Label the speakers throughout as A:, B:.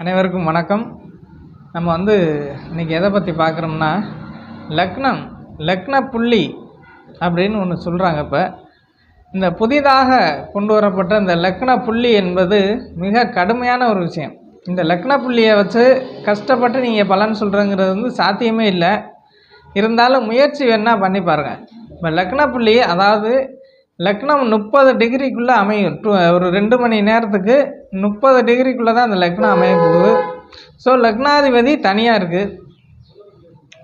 A: அனைவருக்கும் வணக்கம். நம்ம வந்து இன்றைக்கி எதை பற்றி பார்க்குறோம்னா லக்னம் லக்ன புள்ளி அப்படின்னு ஒன்று சொல்கிறாங்க இப்போ. இந்த புதிதாக கொண்டு வரப்பட்ட இந்த லக்ன புள்ளி என்பது மிக கடுமையான ஒரு விஷயம். இந்த லக்ன புள்ளியை வச்சு கஷ்டப்பட்டு நீங்கள் பலன் சொல்கிறேங்கிறது வந்து சாத்தியமே இல்லை. இருந்தாலும் முயற்சி வேணால் பண்ணி பாருங்கள் இப்போ லக்ன புள்ளி அதாவது லக்னம் முப்பது டிகிரிக்குள்ளே அமையும். டூ ஒரு ரெண்டு மணி நேரத்துக்கு முப்பது டிகிரிக்குள்ளே தான் அந்த லக்னம் அமைய போகுது ஸோ லக்னாதிபதி தனியாக இருக்குது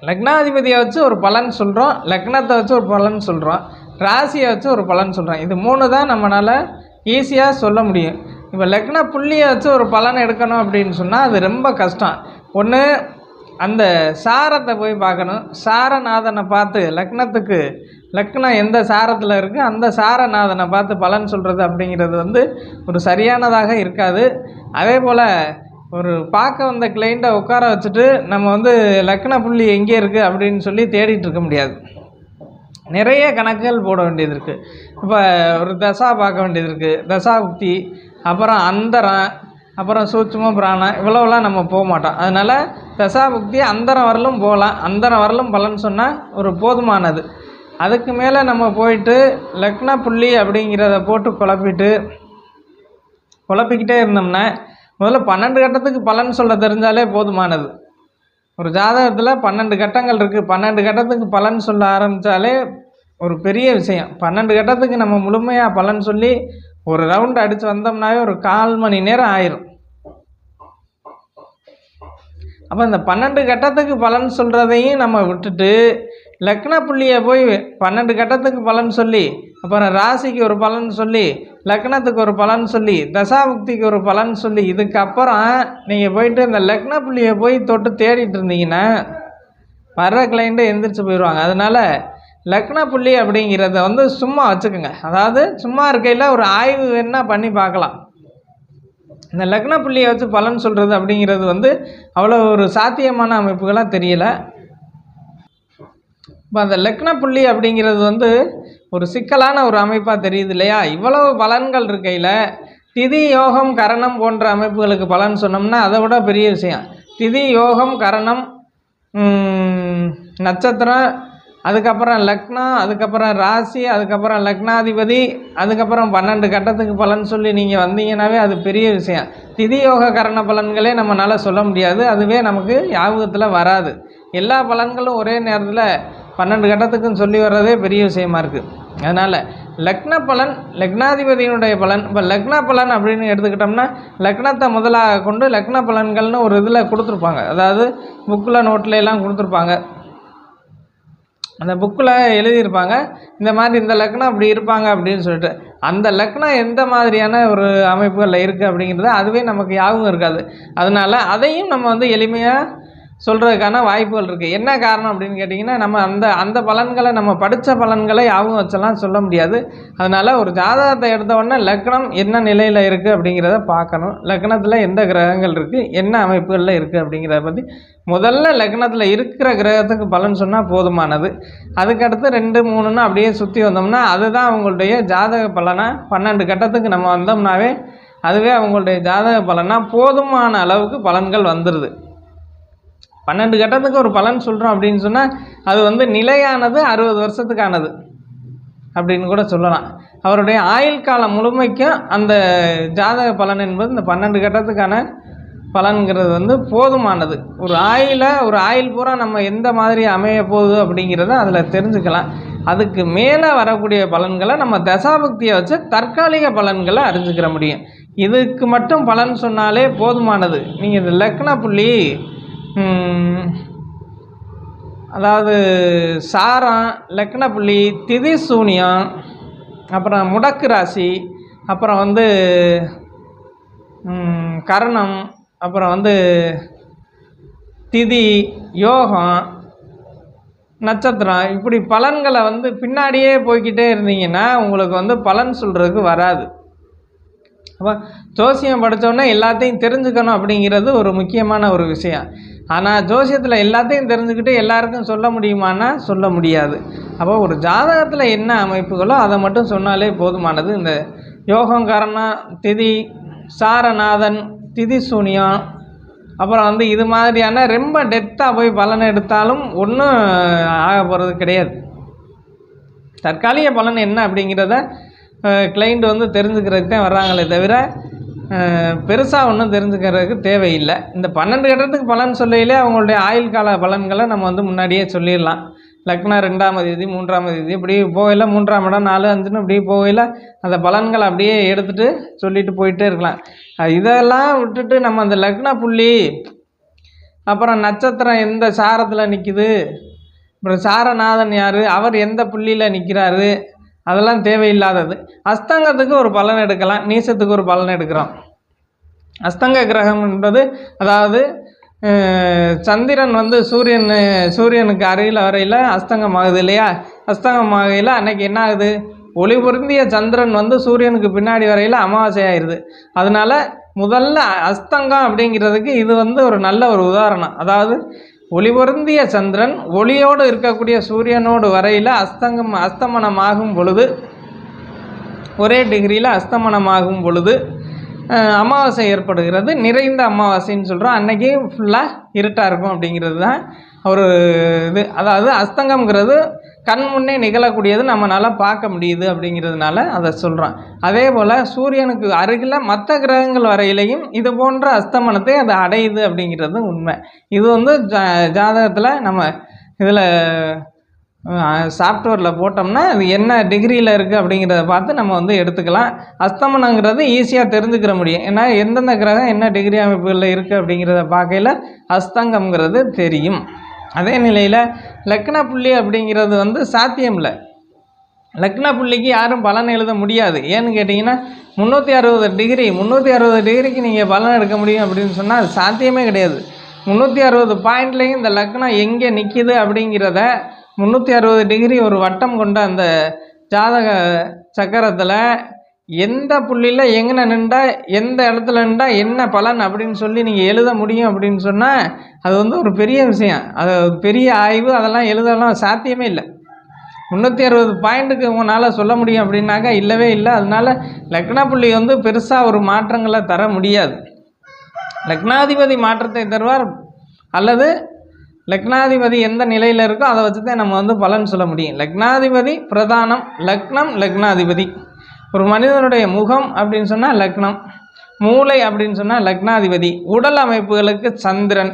A: லக்னாதிபதியை வச்சு ஒரு பலன் சொல்கிறோம் லக்னத்தை வச்சு ஒரு பலன் சொல்கிறோம் ராசியை வச்சு ஒரு பலன் சொல்கிறோம் இது மூணு தான் நம்மளால் ஈஸியாக சொல்ல முடியும். இப்போ லக்ன புள்ளியை வச்சு ஒரு பலன் எடுக்கணும் அப்படின்னு சொன்னால் அது ரொம்ப கஷ்டம். ஒன்று அந்த சாரத்தை போய் பார்க்கணும். சாரநாதனை பார்த்து லக்னத்துக்கு லக்னம் எந்த சாரத்தில் இருக்குது அந்த சாரநாதனை பார்த்து பலன் சொல்கிறது அப்படிங்கிறது வந்து ஒரு சரியானதாக இருக்காது. அதே போல் ஒரு பார்க்க வந்த கிளைண்ட்டை உட்கார வச்சுட்டு நம்ம வந்து லக்ன புள்ளி எங்கே இருக்குது அப்படின்னு சொல்லி தேடிட்டு இருக்க முடியாது. நிறைய கணக்குகள் போட வேண்டியது இருக்குது இப்போ ஒரு தசா பார்க்க வேண்டியது இருக்குது தசா உக்தி அப்புறம் அந்தரம் அப்புறம் சூட்சும பிராணம் இவ்வளோலாம் நம்ம போக மாட்டோம். அதனால் தசாபுக்தி அந்தரம் வரலும் போகலாம். அந்தரம் வரலும் பலன் சொன்னால் ஒரு போதுமானது. அதுக்கு மேலே நம்ம போயிட்டு லக்ன புள்ளி அப்படிங்கிறத போட்டு குழப்பிட்டு குழப்பிக்கிட்டே இருந்தோம்னா முதல்ல பன்னெண்டு கட்டத்துக்கு பலன் சொல்ல தெரிஞ்சாலே போதுமானது. ஒரு ஜாதகத்தில் பன்னெண்டு கட்டங்கள் இருக்குது பன்னெண்டு கட்டத்துக்கு பலன் சொல்ல ஆரம்பித்தாலே ஒரு பெரிய விஷயம். பன்னெண்டு கட்டத்துக்கு நம்ம முழுமையாக பலன் சொல்லி ஒரு ரவுண்ட் அடித்து வந்தோம்னாவே ஒரு கால் மணி நேரம் ஆயிரும். அப்போ இந்த பன்னெண்டு கட்டத்துக்கு பலன் சொல்கிறதையும் நம்ம விட்டுட்டு லக்ன புள்ளியை போய் பன்னெண்டு கட்டத்துக்கு பலன் சொல்லி அப்புறம் ராசிக்கு ஒரு பலன் சொல்லி லக்னத்துக்கு ஒரு பலன் சொல்லி தசாமுக்திக்கு ஒரு பலன் சொல்லி இதுக்கப்புறம் நீங்கள் போயிட்டு இந்த லக்ன புள்ளியை போய் தொட்டு தேடிட்டு இருந்தீங்கன்னா வர்ற கிளைண்ட்டு எந்திரிச்சு போயிடுவாங்க. அதனால் லக்ன புள்ளி அப்படிங்கிறத வந்து சும்மா வச்சுக்கோங்க. அதாவது சும்மா இருக்கையில் ஒரு ஆய்வு வேணால் பண்ணி பார்க்கலாம். இந்த லக்ன புள்ளியை வச்சு பலன் சொல்கிறது அப்படிங்கிறது வந்து அவ்வளோ ஒரு சாத்தியமான அமைப்புகளாக தெரியலை. இப்போ அந்த லக்ன புள்ளி அப்படிங்கிறது வந்து ஒரு சிக்கலான ஒரு அமைப்பாக தெரியுது இல்லையா? இவ்வளவு பலன்கள் இருக்கையில் திதி யோகம் கரணம் போன்ற அமைப்புகளுக்கு பலன் சொன்னோம்னா அதை விட பெரிய விஷயம். திதி யோகம் கரணம் நட்சத்திரம் அதுக்கப்புறம் லக்னம் அதுக்கப்புறம் ராசி அதுக்கப்புறம் லக்னாதிபதி அதுக்கப்புறம் பன்னெண்டு கட்டத்துக்கு பலன் சொல்லி நீங்கள் வந்தீங்கன்னாவே அது பெரிய விஷயம். திதியோக கரண பலன்களே நம்மளால் சொல்ல முடியாது. அதுவே நமக்கு ஞாபகத்தில் வராது. எல்லா பலன்களும் ஒரே நேரத்தில் பன்னெண்டு கட்டத்துக்குன்னு சொல்லி வர்றதே பெரிய விஷயமா இருக்குது அதனால் லக்ன பலன் லக்னாதிபதியினுடைய பலன். இப்போ லக்ன பலன் அப்படின்னு எடுத்துக்கிட்டோம்னா லக்னத்தை முதலாக கொண்டு லக்ன பலன்கள்னு ஒரு இதில் கொடுத்துருப்பாங்க. அதாவது புக்கில் நோட்டில் எல்லாம் கொடுத்துருப்பாங்க. அந்த புக்கில் எழுதியிருப்பாங்க இந்த மாதிரி இந்த லக்னம் அப்படி இருப்பாங்க அப்படின்னு சொல்லிட்டு. அந்த லக்னம் எந்த மாதிரியான ஒரு அமைப்புகளில் இருக்குது அப்படிங்கிறது அதுவே நமக்கு யாவும் இருக்காது. அதனால் அதையும் நம்ம வந்து எளிமையாக சொல்கிறதுக்கான வாய்ப்புகள் இருக்குது என்ன காரணம் அப்படின்னு கேட்டிங்கன்னா நம்ம அந்த அந்த பலன்களை நம்ம படித்த பலன்களை யாவும் வச்செல்லாம் சொல்ல முடியாது. அதனால் ஒரு ஜாதகத்தை எடுத்தவொடனே லக்னம் என்ன நிலையில் இருக்குது அப்படிங்கிறத பார்க்கணும். லக்னத்தில் எந்த கிரகங்கள் இருக்குது என்ன அமைப்புகளில் இருக்குது அப்படிங்கிறத பற்றி முதல்ல லக்னத்தில் இருக்கிற கிரகத்துக்கு பலன் சொன்னால் போதுமானது. அதுக்கடுத்து ரெண்டு மூணுன்னு அப்படியே சுற்றி வந்தோம்னா அதுதான் அவங்களுடைய ஜாதக பலனாக பன்னெண்டு கட்டத்துக்கு நம்ம வந்தோம்னாவே அதுவே அவங்களுடைய ஜாதக பலனா போதுமான அளவுக்கு பலன்கள் வந்துடுது பன்னெண்டு கட்டத்துக்கு ஒரு பலன் சொல்கிறோம் அப்படின்னு சொன்னால் அது வந்து நிலையானது அறுபது வருஷத்துக்கானது அப்படின்னு கூட சொல்லலாம். அவருடைய ஆயுள் காலம் முழுமைக்கும் அந்த ஜாதக பலன் என்பது இந்த பன்னெண்டு கட்டத்துக்கான பலன்கிறது வந்து போதுமானது. ஒரு ஆயில ஒரு ஆயில் பூரா நம்ம எந்த மாதிரி அமைய போகுது அப்படிங்கிறத அதில் தெரிஞ்சுக்கலாம். அதுக்கு மேலே வரக்கூடிய பலன்களை நம்ம தசாபக்தியை வச்சு தற்காலிக பலன்களை அறிஞ்சுக்கிற முடியும். இதுக்கு மட்டும் பலன் சொன்னாலே போதுமானது. நீங்கள் இந்த லக்ன புள்ளி அதாவது சாரம் லக்னப்புள்ளி திதி சூனியம் அப்புறம் முடக்கு ராசி அப்புறம் வந்து கரணம் அப்புறம் வந்து திதி யோகம் நட்சத்திரம். இப்படி பலன்களை வந்து பின்னாடியே போய்க்கிட்டே இருந்தீங்கன்னா உங்களுக்கு வந்து பலன் சொல்கிறதுக்கு வராது. அப்போ ஜோசியம் படித்தோன்னே எல்லாத்தையும் தெரிஞ்சுக்கணும் அப்படிங்கிறது ஒரு முக்கியமான ஒரு விஷயம். ஆனால் ஜோசியத்தில் எல்லாத்தையும் தெரிஞ்சுக்கிட்டு எல்லாருக்கும் சொல்ல முடியுமான்னா சொல்ல முடியாது. அப்போ ஒரு ஜாதகத்தில் என்ன அமைப்புகளோ அதை மட்டும் சொன்னாலே போதுமானது. இந்த யோகம் காரணம் திதி சாரநாதன் திதி சூனியம் அப்புறம் வந்து இது மாதிரியான ரொம்ப டெப்த்தாக போய் பலன் எடுத்தாலும் ஒன்றும் ஆக போகிறது கிடையாது. தற்காலிக பலன் என்ன அப்படிங்கிறத கிளைண்ட் வந்து தெரிஞ்சுக்கிறதுக்கு தான் வர்றாங்களே தவிர பெருசாக ஒன்றும் தெரிஞ்சுக்கிறதுக்கு தேவையில்லை. இந்த பன்னெண்டு கட்டத்துக்கு பலன் சொல்லையிலே அவங்களுடைய ஆயுள் கால பலன்களை நம்ம வந்து முன்னாடியே சொல்லிடலாம். லக்னா ரெண்டாம் தேதி மூன்றாம் தேதி இப்படி போகையில் மூன்றாம் இடம் நாலு அஞ்சுன்னு இப்படி போகையில் அந்த பலன்களை அப்படியே எடுத்துகிட்டு சொல்லிட்டு போயிட்டே இருக்கலாம். இதெல்லாம் விட்டுட்டு நம்ம அந்த லக்ன புள்ளி அப்புறம் நட்சத்திரம் எந்த சாரத்தில் நிற்கிது அப்புறம் சாரநாதன் யார் அவர் எந்த புள்ளியில் நிற்கிறாரு அதெல்லாம் தேவையில்லாதது. அஸ்தங்கத்துக்கு ஒரு பலன் எடுக்கலாம். நீசத்துக்கு ஒரு பலன் எடுக்கிறோம். அஸ்தங்க கிரகம் என்பது அதாவது சந்திரன் வந்து சூரியன் சூரியனுக்கு அருகில் வரையில் அஸ்தங்கம் ஆகுது இல்லையா? அஸ்தங்கம் ஆகையில் அன்னைக்கு என்ன ஆகுது? ஒளி பொருந்திய சந்திரன் வந்து சூரியனுக்கு பின்னாடி வரையில் அமாவாசை ஆயிடுது அதனால முதல்ல அஸ்தங்கம் அப்படிங்கிறதுக்கு இது வந்து ஒரு நல்ல ஒரு உதாரணம். அதாவது ஒளிவருந்திய சந்திரன் ஒளியோடு இருக்கக்கூடிய சூரியனோடு வரையில் அஸ்தங்கம் அஸ்தமனமாகும் பொழுது ஒரே டிகிரியில் அஸ்தமனமாகும் பொழுது அமாவாசை ஏற்படுகிறது. நிறைந்த அமாவாசைன்னு சொல்கிறோம் அன்னைக்கு ஃபுல்லாக இருட்டாக இருக்கும் அப்படிங்கிறது தான் ஒரு இது. அதாவது அஸ்தங்கம்ங்கிறது கண் முன்னே நிகழக்கூடியது நம்மளால் பார்க்க முடியுது அப்படிங்கிறதுனால அதை சொல்கிறான் அதே போல் சூரியனுக்கு அருகில் மற்ற கிரகங்கள் வரையிலையும் இது போன்ற அஸ்தமனத்தை அது அடையுது அப்படிங்கிறது உண்மை. இது வந்து ஜா ஜாதகத்தில் நம்ம இதில் சாஃப்ட்வேரில் போட்டோம்னா அது என்ன டிகிரியில் இருக்குது அப்படிங்கிறத பார்த்து நம்ம வந்து எடுத்துக்கலாம். அஸ்தமனங்கிறது ஈஸியாக தெரிஞ்சுக்கிற முடியும். ஏன்னா எந்தெந்த கிரகம் என்ன டிகிரி அமைப்புகளில் இருக்குது அப்படிங்கிறத பார்க்கையில் அஸ்தங்கம்ங்கிறது தெரியும். அதே நிலையில் லக்ன புள்ளி அப்படிங்கிறது வந்து சாத்தியம் இல்லை லக்ன புள்ளிக்கு யாரும் பலன் எழுத முடியாது. ஏன்னு கேட்டிங்கன்னா முந்நூற்றி அறுபது டிகிரி முந்நூற்றி அறுபது டிகிரிக்கு நீங்கள் பலன் எடுக்க முடியும் அப்படின்னு சொன்னால் அது சாத்தியமே கிடையாது. முந்நூற்றி அறுபது பாயிண்ட்லேயும் இந்த லக்னம் எங்கே நிற்கிது அப்படிங்கிறத முந்நூற்றி அறுபது டிகிரி ஒரு வட்டம் கொண்ட அந்த ஜாதக சக்கரத்தில் எந்த புள்ளியில் எங்கே நின்றா எந்த இடத்துல நின்றா என்ன பலன் அப்படின்னு சொல்லி நீங்கள் எழுத முடியும் அப்படின்னு சொன்னால் அது வந்து ஒரு பெரிய விஷயம். அது ஒரு பெரிய ஆய்வு அதெல்லாம் எழுதலாம் சாத்தியமே இல்லை. முந்நூற்றி அறுபது பாயிண்ட்டுக்கு உங்களால் சொல்ல முடியும் அப்படின்னாக்கா இல்லவே இல்லை. அதனால் லக்ன புள்ளி வந்து பெருசாக ஒரு மாற்றங்களை தர முடியாது. லக்னாதிபதி மாற்றத்தை தருவார் அல்லது லக்னாதிபதி எந்த நிலையில் இருக்கோ அதை வச்சு தான் நம்ம வந்து பலன் சொல்ல முடியும். லக்னாதிபதி பிரதானம் லக்னம் லக்னாதிபதி. ஒரு மனிதனுடைய முகம் அப்படின்னு சொன்னால் லக்னம் மூளை அப்படின்னு சொன்னால் லக்னாதிபதி உடல் அமைப்புகளுக்கு சந்திரன்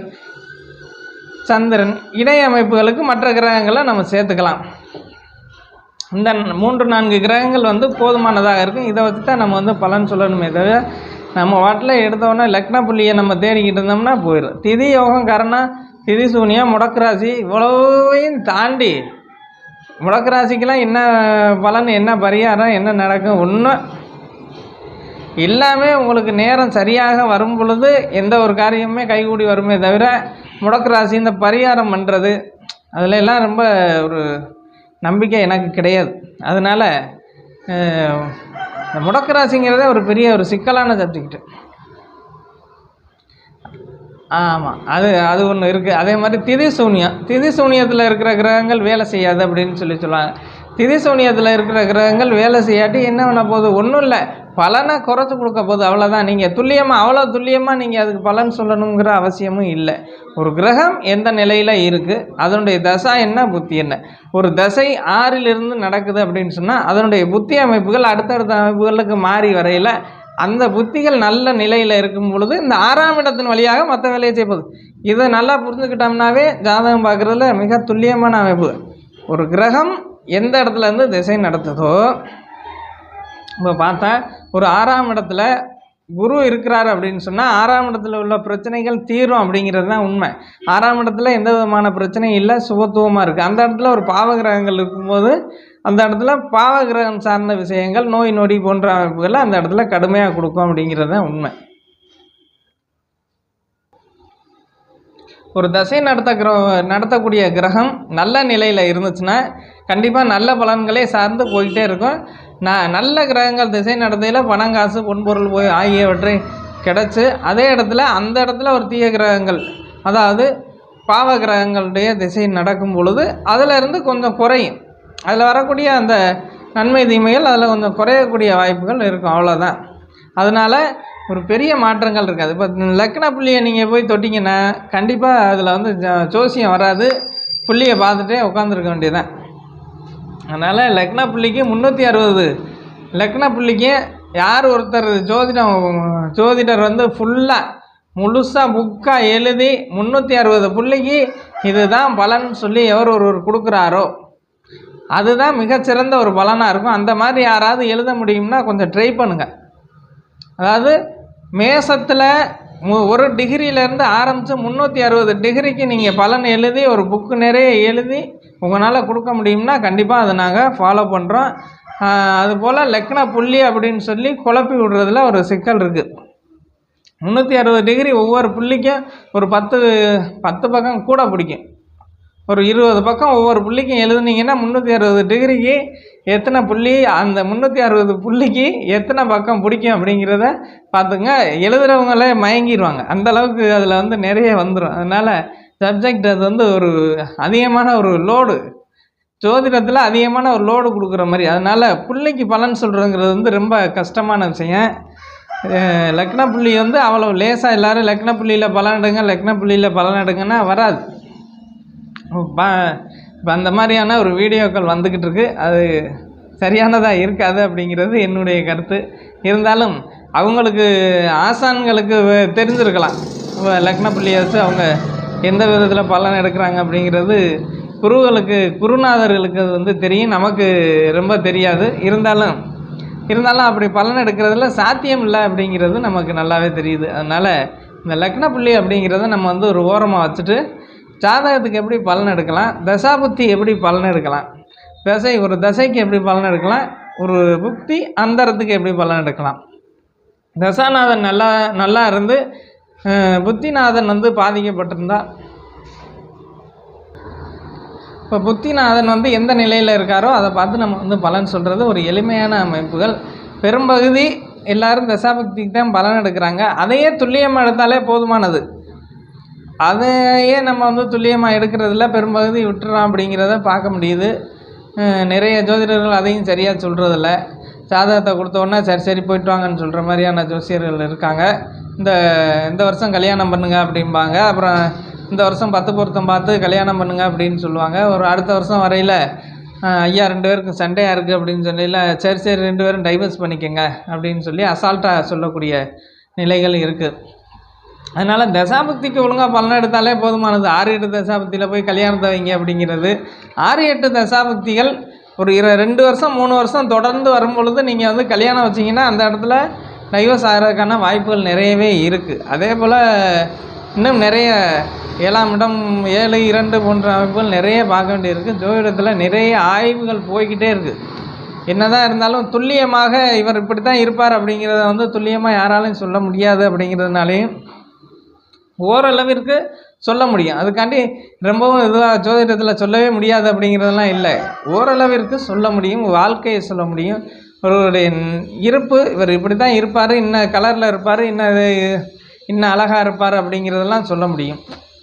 A: சந்திரன் இணை அமைப்புகளுக்கு மற்ற கிரகங்களை நம்ம சேர்த்துக்கலாம். இந்த மூன்று நான்கு கிரகங்கள் வந்து போதுமானதாக இருக்கும். இதை வச்சு தான் நம்ம வந்து பலன் சொல்லணுமே தவிர நம்ம வாட்டில் எடுத்தோன்னே லக்ன புள்ளியை நம்ம தேடிக்கிட்டு இருந்தோம்னா போயிடும். திதி யோகம் கரணம் திதி சூனியம் முடக்கராசி இவ்வளோவையும் இவ்வளவையும் தாண்டி முடக்கு ராசிக்கெல்லாம் என்ன பலன் என்ன பரிகாரம் என்ன நடக்கும்? ஒன்றும் எல்லாமே உங்களுக்கு நேரம் சரியாக வரும் பொழுது எந்த ஒரு காரியமுமே கைகூடி வருமே தவிர முடக்கு ராசி இந்த பரிகாரம் பண்ணுறது அதில் எல்லாம் ரொம்ப ஒரு நம்பிக்கை எனக்கு கிடையாது. அதனால் இந்த முடக்கு ராசிங்கிறதே ஒரு பெரிய ஒரு சிக்கலான சப்ஜெக்ட் ஆமாம் அது அது ஒன்று இருக்குது அதே மாதிரி திதி சூனியம் திதி சூனியத்தில் இருக்கிற கிரகங்கள் வேலை செய்யாது அப்படின்னு சொல்லி சொல்லுவாங்க. திதி சூனியத்தில் இருக்கிற கிரகங்கள் வேலை செய்யாட்டி என்ன பண்ண போகுது? ஒன்றும் இல்லை. பலனை குறைச்சி கொடுக்க போகுது. அவ்வளோதான் நீங்கள் துல்லியமாக அவ்வளோ துல்லியமாக நீங்கள் அதுக்கு பலன் சொல்லணுங்கிற அவசியமும் இல்லை. ஒரு கிரகம் எந்த நிலையில் இருக்குது அதனுடைய தசை என்ன? புத்தி என்ன? ஒரு தசை ஆறிலிருந்து நடக்குது அப்படின்னு சொன்னால் அதனுடைய புத்தி அமைப்புகள் அடுத்தடுத்த அமைப்புகளுக்கு மாறி வரையில் அந்த புத்திகள் நல்ல நிலையில் இருக்கும் பொழுது இந்த ஆறாம் இடத்தின் வழியாக மற்ற வேலையை செய்வது இதை நல்லா புரிஞ்சுக்கிட்டோம்னாவே ஜாதகம் பார்க்குறதுல மிக துல்லியமான அமைப்பு. ஒரு கிரகம் எந்த இடத்துல இருந்து திசை நடத்துதோ இப்போ பார்த்தா ஒரு ஆறாம் இடத்துல குரு இருக்கிறாரு அப்படின்னு சொன்னால் ஆறாம் இடத்துல உள்ள பிரச்சனைகள் தீரும் அப்படிங்கிறது தான் உண்மை. ஆறாம் இடத்துல எந்த விதமான பிரச்சனையும் இல்லை சுபத்துவமாக இருக்குது அந்த இடத்துல ஒரு பாவகிரகங்கள் இருக்கும்போது அந்த இடத்துல பாவகிரகம் சார்ந்த விஷயங்கள் நோய் நொடி போன்ற அமைப்புகளை அந்த இடத்துல கடுமையாக கொடுக்கும் அப்படிங்கிறது தான் உண்மை. ஒரு தசை நடத்த கிர நடத்தக்கூடிய கிரகம் நல்ல நிலையில் இருந்துச்சுன்னா கண்டிப்பாக நல்ல பலன்களே சார்ந்து போய்கிட்டே இருக்கும். நான் நல்ல கிரகங்கள் திசை நடத்தையில் பணம் காசு பொன்பொருள் போய் ஆகியவற்றை கிடச்சி அதே இடத்துல அந்த இடத்துல ஒரு தீய கிரகங்கள் அதாவது பாவ கிரகங்களுடைய திசை நடக்கும் பொழுது அதிலிருந்து கொஞ்சம் குறையும். அதில் வரக்கூடிய அந்த நன்மை தீமைகள் அதில் கொஞ்சம் குறையக்கூடிய வாய்ப்புகள் இருக்கும் அவ்வளோதான் அதனால் ஒரு பெரிய மாற்றங்கள் இருக்காது. இப்போ லக்ன புள்ளியை நீங்கள் போய் தொட்டிங்கன்னா கண்டிப்பாக அதில் வந்து ஜ- ஜோசியம் வராது. புள்ளியை பார்த்துட்டே உட்காந்துருக்க வேண்டியதுதான். அதனால் லக்ன புள்ளிக்கு முந்நூற்றி அறுபது. லக்ன புள்ளிக்கு யார் ஒருத்தர் ஜோதிடம் ஜோதிடர் வந்து ஃபுல்லாக முழுசாக புக்காக எழுதி முந்நூற்றி அறுபது புள்ளிக்கு இதுதான் பலன் சொல்லி எவர் ஒருவர் கொடுக்குறாரோ அதுதான் மிகச்சிறந்த ஒரு பலனாக இருக்கும். அந்த மாதிரி யாராவது எழுத முடியும்னா கொஞ்சம் ட்ரை பண்ணுங்கள் அதாவது மேசத்தில் ஒரு டிகிரியிலேருந்து ஆரம்பித்து முந்நூற்றி அறுபது டிகிரிக்கு நீங்கள் பலன் எழுதி ஒரு புக்கு நிறைய எழுதி உங்களால் கொடுக்க முடியும்னா கண்டிப்பாக அதை நாங்கள் ஃபாலோ பண்ணுறோம் அதுபோல் லக்ன புள்ளி அப்படின்னு சொல்லி குழப்பி விடுறதுல ஒரு சிக்கல் இருக்குது முந்நூற்றி அறுபது டிகிரி ஒவ்வொரு புள்ளிக்கும் ஒரு பத்து பத்து பக்கம் கூட பிடிக்கும். ஒரு இருபது பக்கம் ஒவ்வொரு புள்ளிக்கும் எழுதுனீங்கன்னா முந்நூற்றி அறுபது டிகிரிக்கு எத்தனை புள்ளி அந்த முந்நூற்றி அறுபது புள்ளிக்கு எத்தனை பக்கம் பிடிக்கும் அப்படிங்கிறத பார்த்துங்க. எழுதுகிறவங்களே மயங்கிடுவாங்க அந்த அளவுக்கு அதில் வந்து நிறைய வந்துடும் அதனால் சப்ஜெக்ட் அது வந்து ஒரு அதிகமான ஒரு லோடு ஜோதிடத்தில் அதிகமான ஒரு லோடு கொடுக்குற மாதிரி. அதனால் புள்ளிக்கு பலன் சொல்கிறதுங்கிறது வந்து ரொம்ப கஷ்டமான விஷயம். அஹ் லக்ன புள்ளி வந்து அவ்வளோ லேசாக எல்லோரும் லக்ன புள்ளியில் பலன் எடுங்க லக்ன புள்ளியில் பலன் எடுங்கன்னா வராது. இப்போ அந்த மாதிரியான ஒரு வீடியோக்கள் வந்துக்கிட்டு இருக்கு அது சரியானதாக இருக்காது அப்படிங்கிறது என்னுடைய கருத்து. இருந்தாலும் அவங்களுக்கு ஆசான்களுக்கு தெரிஞ்சிருக்கலாம். லக்ன புள்ளியை வச்சு அவங்க எந்த விதத்தில் பலன் எடுக்கிறாங்க அப்படிங்கிறது குருகளுக்கு குருநாதர்களுக்கு அது வந்து தெரியும். நமக்கு ரொம்ப தெரியாது. இருந்தாலும் இருந்தாலும் அப்படி பலன் எடுக்கிறதுல சாத்தியம் இல்லை அப்படிங்கிறது நமக்கு நல்லாவே தெரியுது. அதனால் இந்த லக்ன புள்ளி அப்படிங்கிறத நம்ம வந்து ஒரு ஓரமாக வச்சுட்டு ஜாதகத்துக்கு எப்படி பலன் எடுக்கலாம்? தசாபுத்தி எப்படி பலன் எடுக்கலாம்? தசை ஒரு தசைக்கு எப்படி பலன் எடுக்கலாம்? ஒரு புக்தி அந்தரத்துக்கு எப்படி பலன் எடுக்கலாம்? தசாநாதன் நல்லா நல்லா இருந்து புத்திநாதன் வந்து பாதிக்கப்பட்டிருந்தா இப்போ புத்திநாதன் வந்து எந்த நிலையில் இருக்காரோ அதை பார்த்து நம்ம வந்து பலன் சொல்கிறது ஒரு எளிமையான அமைப்புகள். பெரும்பகுதி எல்லாரும் தசாபக்திக்கு தான் பலன் எடுக்கிறாங்க. அதையே துல்லியமாக எடுத்தாலே போதுமானது. அதையே நம்ம வந்து துல்லியமாக எடுக்கிறதுல பெரும்பகுதி விட்டுறோம் அப்படிங்கிறத பார்க்க முடியுது. நிறைய ஜோதிடர்கள் அதையும் சரியாக சொல்கிறதில்ல ஜாதகத்தை கொடுத்தோன்னே சரி சரி போயிட்டு வாங்கன்னு சொல்கிற மாதிரியான ஜோசியர்கள் இருக்காங்க. இந்த இந்த வருஷம் கல்யாணம் பண்ணுங்க அப்படிம்பாங்க. அப்புறம் இந்த வருஷம் பத்து பொருத்தம் பார்த்து கல்யாணம் பண்ணுங்க அப்படின்னு சொல்லுவாங்க. ஒரு அடுத்த வருஷம் வரையில் ஐயா ரெண்டு பேருக்கும் சண்டையாக இருக்குது அப்படின்னு சொல்லியில் சரி சரி ரெண்டு பேரும் டைவர்ஸ் பண்ணிக்கோங்க அப்படின்னு சொல்லி அசால்ட்டாக சொல்லக்கூடிய நிலைகள் இருக்குது அதனால் தசாபக்திக்கு ஒழுங்காக பலனை எடுத்தாலே போதுமானது. ஆறு எட்டு தசாபக்தியில் போய் கல்யாணத்தை வைங்க அப்படிங்கிறது. ஆறு எட்டு தசாபக்திகள் ஒரு இர ரெண்டு வருஷம் மூணு வருஷம் தொடர்ந்து வரும்பொழுது நீங்கள் வந்து கல்யாணம் வச்சிங்கன்னா அந்த இடத்துல டைவர்ஸ் ஆகிறதுக்கான வாய்ப்புகள் நிறையவே இருக்குது அதே போல் இன்னும் நிறைய ஏழாம் இடம் ஏழு இரண்டு போன்ற அமைப்புகள் நிறைய பார்க்க வேண்டியிருக்கு. ஜோதிடத்தில் நிறைய ஆய்வுகள் போய்க்கிட்டே இருக்குது என்னதான் இருந்தாலும் துல்லியமாக இவர் இப்படி தான் இருப்பார் அப்படிங்கிறத வந்து துல்லியமாக யாராலையும் சொல்ல முடியாது அப்படிங்கிறதுனாலையும் ஓரளவிற்கு சொல்ல முடியும். அதுக்காண்டி ரொம்பவும் இதுவாக ஜோதிடத்தில் சொல்லவே முடியாது அப்படிங்கிறதெல்லாம் இல்லை. ஓரளவிற்கு சொல்ல முடியும் வாழ்க்கையை சொல்ல முடியும். இவருடைய இருப்பு இவர் இப்படி தான் இருப்பார் இன்ன கலரில் இருப்பார் இன்ன இன்னும் இன்ன அழகாக இருப்பார் அப்படிங்கிறதெல்லாம் சொல்ல முடியும்.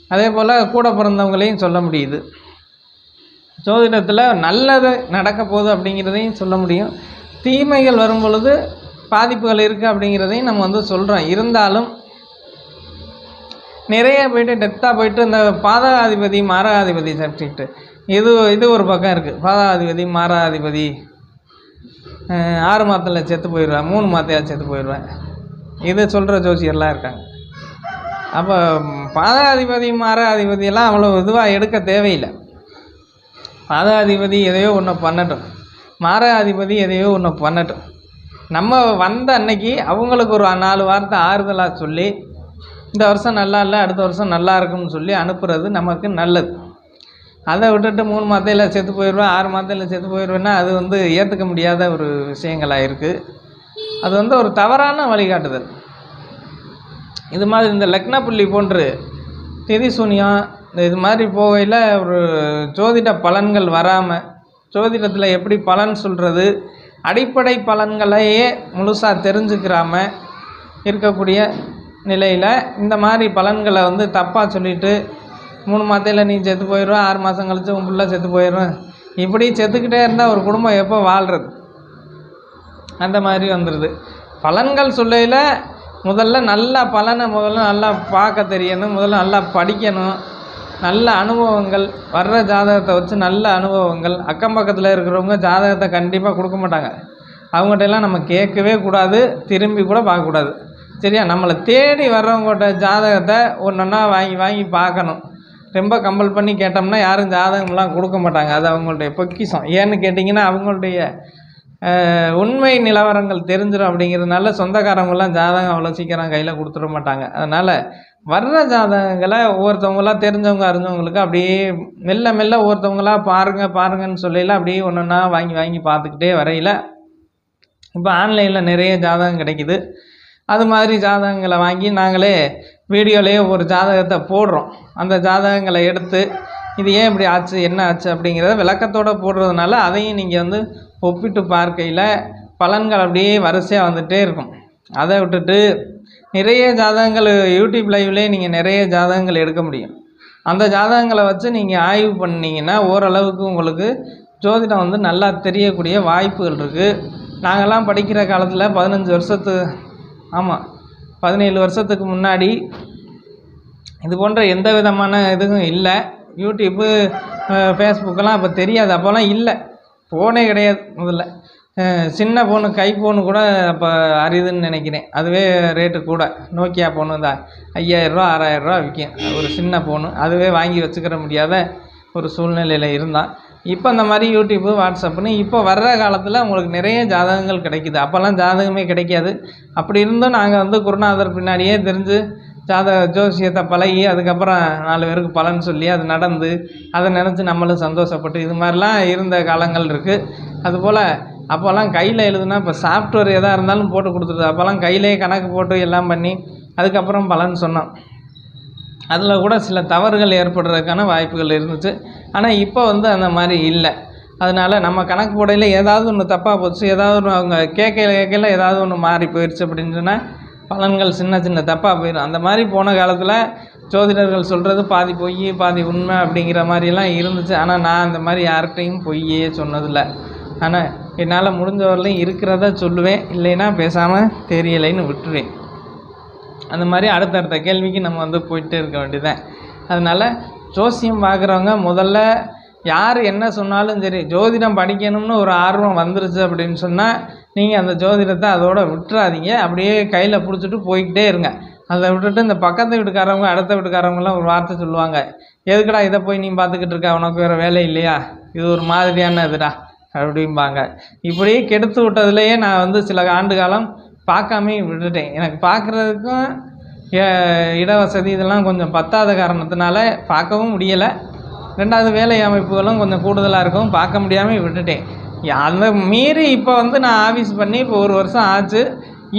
A: அதே போல் கூட பிறந்தவங்களையும் சொல்ல முடியுது. ஜோதிடத்தில் நல்லது நடக்க போகுது அப்படிங்கிறதையும் சொல்ல முடியும். தீமைகள் வரும் பொழுது பாதிப்புகள் இருக்குது அப்படிங்கிறதையும் நம்ம வந்து சொல்கிறோம் இருந்தாலும் நிறைய போயிட்டு டெத்தாக போயிட்டு இந்த பாதகாதிபதி மாரகாதிபதி சப்ஜெக்ட்டு இது இது ஒரு பக்கம் இருக்குது பாதகாதிபதி மாரகாதிபதி ஆறு மாதத்தில் செத்து போயிடுவேன். மூணு மாதத்தில் செத்து போயிடுவேன். இதை சொல்கிற ஜோசியர்லாம் இருக்காங்க. அப்போ பாதகாதிபதி மாரகாதிபதியெல்லாம் அவ்வளோ இதுவாக எடுக்க தேவையில்லை. பாதகாதிபதி எதையோ ஒன்று பண்ணட்டும். மாரகாதிபதி எதையோ ஒன்று பண்ணட்டும். நம்ம வந்த அன்னைக்கு அவங்களுக்கு ஒரு நாலு வார்த்தை ஆறுதலாக சொல்லி இந்த வருஷம் நல்லா இல்லை அடுத்த வருஷம் நல்லா இருக்கும்னு சொல்லி அனுப்புறது நமக்கு நல்லது. அதை விட்டுட்டு மூணு மாதத்தில் செத்து போயிடுவேன் ஆறு மாதத்தில் செத்து போயிடுவேன்னா அது வந்து ஏற்றுக்க முடியாத ஒரு விஷயங்களாக இருக்குது அது வந்து ஒரு தவறான வழிகாட்டுதல். இது மாதிரி இந்த லக்ன புள்ளி போன்று திதி சூனியம் இந்த இது மாதிரி போகையில் ஒரு ஜோதிட பலன்கள் வராமல் ஜோதிடத்தில் எப்படி பலன் சொல்கிறது அடிப்படை பலன்களையே முழுசாக தெரிஞ்சுக்கிறாமல் இருக்கக்கூடிய நிலையில் இந்த மாதிரி பலன்களை வந்து தப்பாக சொல்லிட்டு மூணு மாதத்தில் நீ செத்து போயிடும் ஆறு மாதம் கழித்து உன் பிள்ளை செத்து போயிடுவேன் இப்படி செத்துக்கிட்டே இருந்தால் ஒரு குடும்பம் எப்போ வாழ்கிறது அந்த மாதிரி வந்துடுது பலன்கள் சொல்லையில் முதல்ல நல்ல பலனை முதல்ல நல்லா பார்க்க தெரியணும் முதல்ல நல்லா படிக்கணும். நல்ல அனுபவங்கள் வர்ற ஜாதகத்தை வச்சு நல்ல அனுபவங்கள். அக்கம் பக்கத்தில் இருக்கிறவங்க ஜாதகத்தை கண்டிப்பாக கொடுக்க மாட்டாங்க. அவங்ககிட்ட எல்லாம் நம்ம கேட்கவே கூடாது திரும்பி கூட பார்க்கக்கூடாது. சரியா? நம்மளை தேடி வர்றவங்கள்ட்ட ஜாதகத்தை ஒன்றொன்னா வாங்கி வாங்கி பார்க்கணும். ரொம்ப கம்பல் பண்ணி கேட்டோம்னா யாரும் ஜாதகம்லாம் கொடுக்க மாட்டாங்க. அது அவங்களுடைய பொக்கிஷம். ஏன்னு கேட்டிங்கன்னா அவங்களுடைய உண்மை நிலவரங்கள் தெரிஞ்சிடும் அப்படிங்கிறதுனால சொந்தக்காரங்களாம் ஜாதகம் அவ்வளோ சீக்கிரம் கையில் கொடுத்துட மாட்டாங்க. அதனால் வர்ற ஜாதகங்களை ஒவ்வொருத்தவங்களாம் தெரிஞ்சவங்க அறிஞ்சவங்களுக்கு அப்படியே மெல்ல மெல்ல ஒவ்வொருத்தவங்களா பாருங்கள் பாருங்கன்னு சொல்லல அப்படியே ஒன்று ஒன்றா வாங்கி வாங்கி பார்த்துக்கிட்டே வரையில் இப்போ ஆன்லைனில் நிறைய ஜாதகம் கிடைக்குது. அது மாதிரி ஜாதகங்களை வாங்கி நாங்களே வீடியோலேயே ஒரு ஜாதகத்தை போடுறோம். அந்த ஜாதகங்களை எடுத்து இது ஏன் இப்படி ஆச்சு என்ன ஆச்சு அப்படிங்கிறத விளக்கத்தோடு போடுறதுனால அதையும் நீங்கள் வந்து ஒப்பிட்டு பார்க்கையில் பலன்கள் அப்படியே வரிசையாக வந்துகிட்டே இருக்கும். அதை விட்டுட்டு நிறைய ஜாதகங்கள் யூடியூப் லைவ்லேயே நீங்கள் நிறைய ஜாதகங்கள் எடுக்க முடியும். அந்த ஜாதகங்களை வச்சு நீங்கள் ஆய்வு பண்ணீங்கன்னா ஓரளவுக்கு உங்களுக்கு ஜோதிடம் வந்து நல்லா தெரியக்கூடிய வாய்ப்புகள் இருக்குது நாங்கள்லாம் படிக்கிற காலத்தில் பதினஞ்சு வருஷத்து ஆமாம் பதினேழு வருஷத்துக்கு முன்னாடி இது போன்ற எந்த விதமான இதுவும் இல்லை. யூடியூப்பு ஃபேஸ்புக்கெல்லாம் அப்போ தெரியாது. அப்போல்லாம் இல்லை. ஃபோனே கிடையாது முதல்ல. சின்ன ஃபோனு கை ஃபோனு கூட அப்போ அரிதுன்னு நினைக்கிறேன். அதுவே ரேட்டு கூட. நோக்கியா ஃபோனு தான். ஐயாயிரரூவா ஆறாயிரரூவா விற்கும் ஒரு சின்ன ஃபோனு அதுவே வாங்கி வச்சுக்கிற முடியாத ஒரு சூழ்நிலையில் இருந்தான். இப்போ அந்த மாதிரி யூடியூப்பு வாட்ஸ்அப்புன்னு இப்போ வர்ற காலத்தில் உங்களுக்கு நிறைய ஜாதகங்கள் கிடைக்குது. அப்போல்லாம் ஜாதகமே கிடைக்காது. அப்படி இருந்தும் நாங்கள் வந்து குருநாதர் பின்னாடியே தெரிஞ்சு ஜாதக ஜோசியத்தை பழகி அதுக்கப்புறம் நாலு பேருக்கு பலன் சொல்லி அது நடந்து அதை நினச்சி நம்மளும் சந்தோஷப்பட்டு இது மாதிரிலாம் இருந்த காலங்கள் இருக்குது அதுபோல் அப்போல்லாம் கையில் எழுதுனா இப்போ சாஃப்ட்வேர் எதாக இருந்தாலும் போட்டு கொடுத்துருது அப்போல்லாம் கையிலே கணக்கு போட்டு எல்லாம் பண்ணி அதுக்கப்புறம் பலன் சொன்னோம். அதில் கூட சில தவறுகள் ஏற்படுறதுக்கான வாய்ப்புகள் இருந்துச்சு. ஆனால் இப்போ வந்து அந்த மாதிரி இல்லை. அதனால் நம்ம கணக்கு போடையில் ஏதாவது ஒன்று தப்பாக போச்சு ஏதாவது ஒன்று அவங்க கேட்கல கேட்கல ஏதாவது ஒன்று மாறி போயிடுச்சு அப்படின்னு சொன்னால் பலன்கள் சின்ன சின்ன தப்பாக போயிடும். அந்த மாதிரி போன காலத்தில் ஜோதிடர்கள் சொல்கிறது பாதி பொய் பாதி உண்மை அப்படிங்கிற மாதிரிலாம் இருந்துச்சு. ஆனால் நான் அந்த மாதிரி யார்கிட்டையும் பொய்யே சொன்னதில்லை. ஆனால் என்னால் முடிஞ்ச வரலையும் இருக்கிறத சொல்லுவேன் இல்லைன்னா பேசாமல் தெரியலைன்னு விட்டுருவேன். அந்த மாதிரி அடுத்தடுத்த கேள்விக்கு நம்ம வந்து போயிட்டே இருக்க வேண்டியதுதான். அதனால் ஜோசியம் பார்க்குறவங்க முதல்ல யார் என்ன சொன்னாலும் சரி ஜோதிடம் படிக்கணும்னு ஒரு ஆர்வம் வந்துருச்சு அப்படின்னு சொன்னால் நீங்கள் அந்த ஜோதிடத்தை அதோட விட்டுறாதீங்க. அப்படியே கையில் பிடிச்சிட்டு போய்க்கிட்டே இருங்க. அதை விட்டுட்டு இந்த பக்கத்து வீட்டுக்காரவங்க அடுத்த வீட்டுக்காரவங்களாம் ஒரு வார்த்தை சொல்லுவாங்க. எதுக்குடா இதை போய் நீ பார்த்துக்கிட்டு இருக்க? உனக்கு வேறு வேலை இல்லையா? இது ஒரு மாதிரியான இதுடா? அப்படிம்பாங்க. இப்படி கெடுத்து விட்டதுலேயே நான் வந்து சில ஆண்டு காலம் பார்க்காமே விட்டுட்டேன். எனக்கு பார்க்குறதுக்கும் இட வசதி இதெல்லாம் கொஞ்சம் பத்தாத காரணத்தினால பார்க்கவும் முடியலை. ரெண்டாவது வேலை அமைப்புகளும் கொஞ்சம் கூடுதலாக இருக்கும் பார்க்க முடியாமல் விட்டுட்டேன். அந்த மீறி இப்போ வந்து நான் ஆஃபீஸ் பண்ணி இப்போ ஒரு வருஷம் ஆச்சு.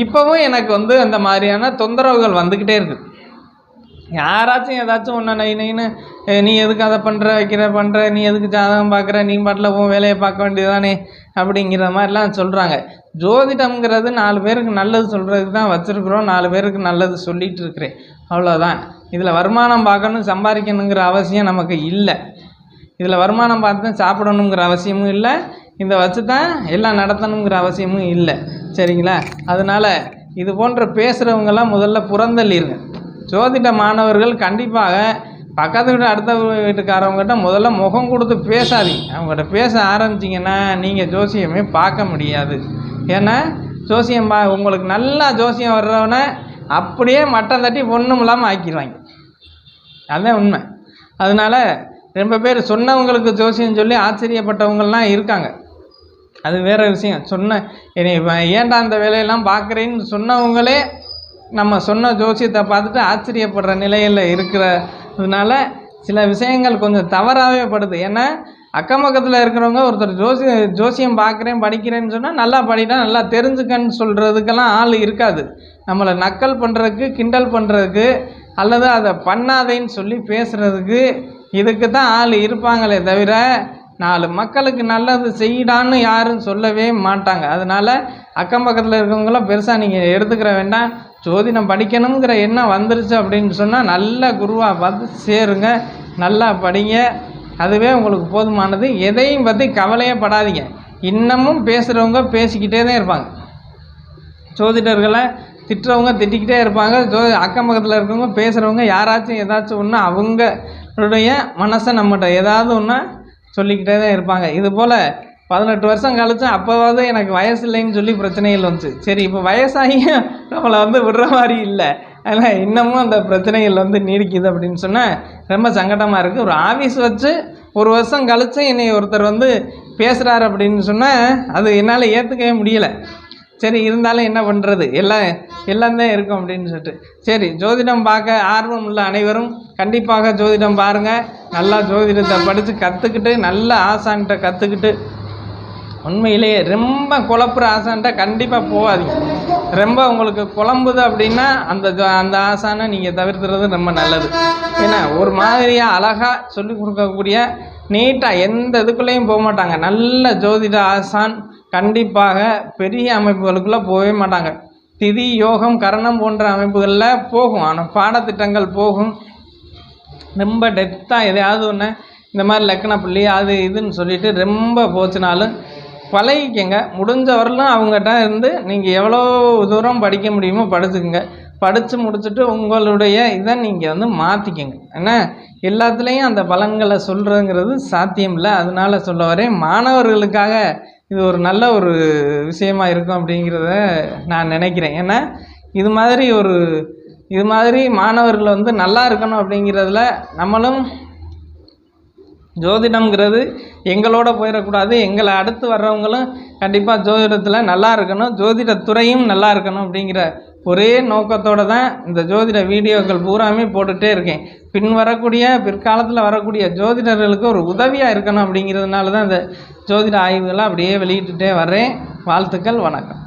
A: இப்போவும் எனக்கு வந்து அந்த மாதிரியான தொந்தரவுகள் வந்துக்கிட்டே இருக்குது யாராச்சும் ஏதாச்சும் ஒன்று நை நைன்னு நீ எதுக்கு அதை பண்ணுற வைக்கிற பண்ணுற நீ எதுக்கு ஜாதகம் பார்க்குற? நீ பாட்டில் போகும் வேலையை பார்க்க வேண்டியதானே அப்படிங்கிற மாதிரிலாம் சொல்கிறாங்க ஜோதிடம்ங்கிறது நாலு பேருக்கு நல்லது சொல்கிறதுக்கு தான் வச்சுருக்குறோம். நாலு பேருக்கு நல்லது சொல்லிகிட்டு இருக்கிறேன். அவ்வளோதான் இதில் வருமானம் பார்க்கணும் சம்பாதிக்கணுங்கிற அவசியம் நமக்கு இல்லை. இதில் வருமானம் பார்த்து தான் சாப்பிடணுங்கிற அவசியமும் இல்லை. இதை வச்சு தான் எல்லாம் நடத்தணுங்கிற அவசியமும் இல்லை. சரிங்களா? அதனால் இது போன்ற பேசுகிறவங்கெல்லாம் முதல்ல புறந்தள்ளிருங்க. ஜோதிட மாணவர்கள் கண்டிப்பாக பக்கத்து வீட்டு அடுத்த வீட்டுக்காரவங்ககிட்ட முதல்ல முகம் கொடுத்து பேசாதீங்க அவங்ககிட்ட பேச ஆரம்பிச்சிங்கன்னா நீங்கள் ஜோசியமே பார்க்க முடியாது. ஏன்னா ஜோசியம் பா உங்களுக்கு நல்லா ஜோசியம் வர்றவனை அப்படியே மட்டம் தட்டி ஒன்றும் இல்லாமல் ஆக்கிடுவாங்க அதுதான் உண்மை. அதனால் ரொம்ப பேர் சொன்னவங்களுக்கு ஜோசியம் சொல்லி ஆச்சரியப்பட்டவங்கள்லாம் இருக்காங்க. அது வேறு விஷயம். சொன்ன என்னை ஏன்டா அந்த வேலையெல்லாம் பார்க்குறேன்னு சொன்னவங்களே நம்ம சொன்ன ஜோசியத்தை பார்த்துட்டு ஆச்சரியப்படுற நிலையில் இருக்கிறதுனால சில விஷயங்கள் கொஞ்சம் தவறாகவே படுது. ஏன்னா அக்கம் பக்கத்தில் இருக்கிறவங்க ஒருத்தர் ஜோசி ஜோசியம் பார்க்குறேன் படிக்கிறேன்னு சொன்னால் நல்லா படிடா நல்லா தெரிஞ்சுக்கன்னு சொல்கிறதுக்கெல்லாம் ஆள் இருக்காது. நம்மளை நக்கல் பண்ணுறதுக்கு கிண்டல் பண்ணுறதுக்கு அல்லது அதை பண்ணாதேன்னு சொல்லி பேசுகிறதுக்கு இதுக்கு தான் ஆள் இருப்பாங்களே தவிர நாலு மக்களுக்கு நல்லது செய்யிடான்னு யாரும் சொல்லவே மாட்டாங்க. அதனால் அக்கம் பக்கத்தில் இருக்கவங்களாம் பெருசாக நீங்கள் எடுத்துக்கிற வேண்டாம். ஜோதிடம் படிக்கணுங்கிற எண்ணம் வந்துருச்சு அப்படின்னு சொன்னால் நல்ல குருவாக பார்த்து சேருங்க நல்லா படிங்க. அதுவே உங்களுக்கு போதுமானது. எதையும் பற்றி கவலையே படாதீங்க. இன்னமும் பேசுகிறவங்க பேசிக்கிட்டே தான் இருப்பாங்க. ஜோதிடர்களை திட்டுறவங்க திட்டிக்கிட்டே இருப்பாங்க. ஜோ அக்கம் பக்கத்தில் இருக்கவங்க பேசுகிறவங்க யாராச்சும் ஏதாச்சும் ஒன்று அவங்களுடைய மனசை நம்மகிட்ட ஏதாவது ஒன்று சொல்லிக்கிட்டே தான் இருப்பாங்க. இது போல் பதினெட்டு வருஷம் கழிச்சு அப்போவாவது எனக்கு வயசு இல்லைன்னு சொல்லி பிரச்சனைகள் வந்துச்சு. சரி இப்போ வயசாகியும் நம்மளை வந்து விடுற மாதிரி இல்லை. அதனால் இன்னமும் அந்த பிரச்சனைகள் வந்து நீடிக்குது அப்படின்னு சொன்னால் ரொம்ப சங்கடமாக இருக்குது ஒரு ஆஃபீஸ் வச்சு ஒரு வருஷம் கழிச்சு என்னை ஒருத்தர் வந்து பேசுகிறார் அப்படின்னு சொன்னால் அது என்னால் ஏற்றுக்கவே முடியலை. சரி இருந்தாலும் என்ன பண்ணுறது எல்லாம் எல்லாம் தான் இருக்கும் அப்படின்னு சொல்லிட்டு. சரி ஜோதிடம் பார்க்க ஆர்வம் உள்ள அனைவரும் கண்டிப்பாக ஜோதிடம் பாருங்கள் நல்லா ஜோதிடத்தை படித்து கற்றுக்கிட்டு நல்ல ஆசான்கிட்ட கற்றுக்கிட்டு உண்மையிலேயே ரொம்ப குழப்புற ஆசான்ட்ட கண்டிப்பாக போகாதீங்க. ரொம்ப உங்களுக்கு குழம்புது அப்படின்னா அந்த அந்த ஆசானை நீங்கள் தவிர்த்துறது ரொம்ப நல்லது. ஏன்னா ஒரு மாதிரியாக அழகாக சொல்லி கொடுக்கக்கூடிய நீட்டாக எந்த இதுக்குள்ளேயும் போக மாட்டாங்க. நல்ல ஜோதிட ஆசான் கண்டிப்பாக பெரிய அமைப்புகளுக்குள்ளே போகவே மாட்டாங்க. திதி யோகம் கரணம் போன்ற அமைப்புகளில் போகும். ஆனால் பாடத்திட்டங்கள் போகும். ரொம்ப டெப்த்தாக எதையாவது ஒன்று இந்த மாதிரி லக்கண புள்ளி அது இதுன்னு சொல்லிட்டு ரொம்ப போச்சுனாலும் பழகிக்கங்க. முடிஞ்ச வரலாம் அவங்ககிட்ட இருந்து நீங்கள் எவ்வளோ தூரம் படிக்க முடியுமோ படிச்சுக்கோங்க. படித்து முடிச்சுட்டு உங்களுடைய இதை நீங்கள் வந்து மாற்றிக்கங்க ஏன்னா எல்லாத்துலேயும் அந்த பலன்களை சொல்கிறதுங்கிறது சாத்தியம் இல்லை. அதனால சொல்ல வரேன் மாணவர்களுக்காக இது ஒரு நல்ல ஒரு விஷயமா இருக்கும் அப்படிங்கிறத நான் நினைக்கிறேன். ஏன்னா இது மாதிரி ஒரு இது மாதிரி மாணவர்கள் வந்து நல்லா இருக்கணும் அப்படிங்கிறதுல நம்மளும் ஜோதிடம்ங்கிறது எங்களோட போயிடக்கூடாது. எங்களை அடுத்து வர்றவங்களும் கண்டிப்பாக ஜோதிடத்தில் நல்லா இருக்கணும். ஜோதிடத்துறையும் நல்லா இருக்கணும் அப்படிங்கிற ஒரே நோக்கத்தோடு தான் இந்த ஜோதிட வீடியோக்கள் பூராமே போட்டுகிட்டே இருக்கேன். பின் வரக்கூடிய பிற்காலத்தில் வரக்கூடிய ஜோதிடர்களுக்கு ஒரு உதவியாக இருக்கணும் அப்படிங்கிறதுனால தான் இந்த ஜோதிட ஆய்வுகளை அப்படியே வெளியிட்டுட்டே வர்றேன். வாழ்த்துக்கள் வணக்கம்.